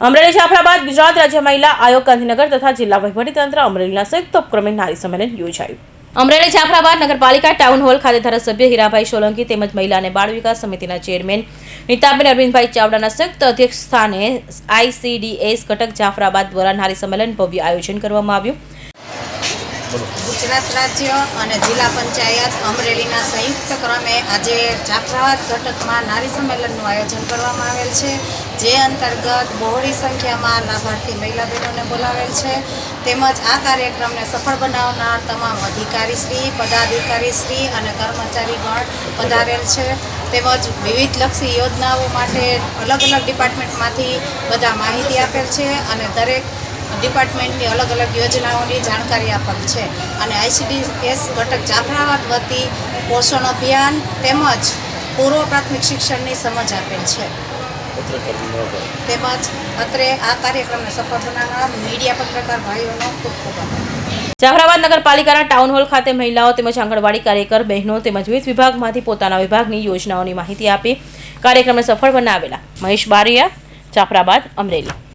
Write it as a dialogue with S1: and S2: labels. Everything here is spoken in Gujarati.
S1: અમરેલી જાફરાબાદ ગુજરાત રાજ્ય મહિલા આયોગ ગાંધીનગર તથા જિલ્લા વહીવટીતંત્ર અમરેલીના સંયુક્ત ઉપક્રમે નારી સંમેલન યોજાયું. અમરેલી જાફરાબાદ નગરપાલિકા ટાઉન હોલ ખાતે ધારાસભ્ય હીરાભાઈ સોલંકી તેમજ મહિલા અને બાળ વિકાસ સમિતિના ચેરમેન નીતાબેન અરવિંદભાઈ ચાવડાના સંયુક્ત અધ્યક્ષ સ્થાને આઈસીડીએસ ઘટક જાફરાબાદ દ્વારા નારી સંમેલન ભવ્ય આયોજન કરવામાં આવ્યું.
S2: ગુજરાત રાજ્ય અને જિલ્લા પંચાયત અમરેલીના સંયુક્ત ક્રમે આજે જાફરાબાદ ઘટકમાં નારી સંમેલનનું આયોજન કરવામાં આવેલ છે, જે અંતર્ગત બહોળી સંખ્યામાં લાભાર્થી મહિલા બહેનોને બોલાવેલ છે. તેમજ આ કાર્યક્રમને સફળ બનાવનાર તમામ અધિકારીશ્રી પદાધિકારીશ્રી અને કર્મચારીગણ પધારેલ છે. તેમજ વિવિધ લક્ષી યોજનાઓ માટે અલગ અલગ ડિપાર્ટમેન્ટમાંથી બધા માહિતી આપેલ છે અને દરેક ડિપાર્ટમેન્ટની અલગ અલગ યોજનાઓની જાણકારી આપવાની છે. અને આઈસીડીએસ ઘટક જાફરાબાદ વતી પોષણ અભિયાન તેમજ પૂર્વ પ્રાથમિક શિક્ષણની સમજ આપેલ છે. તેમજ અત્રે આ કાર્યક્રમને સફળ થનારા મીડિયા પત્રકાર ભાઈઓનો ખૂબ ખૂબ આભાર.
S1: જાફરાબાદ નગરપાલિકાના ટાઉન હોલ ખાતે મહિલાઓ તેમજ આંગણવાડી કાર્યકર બહેનો તેમજ વિવિધ વિભાગમાંથી પોતાના વિભાગની યોજનાઓની માહિતી આપી કાર્યક્રમને સફળ બનાવેલા. મહેશ બારિયા જાફરાબાદ અમરેલી.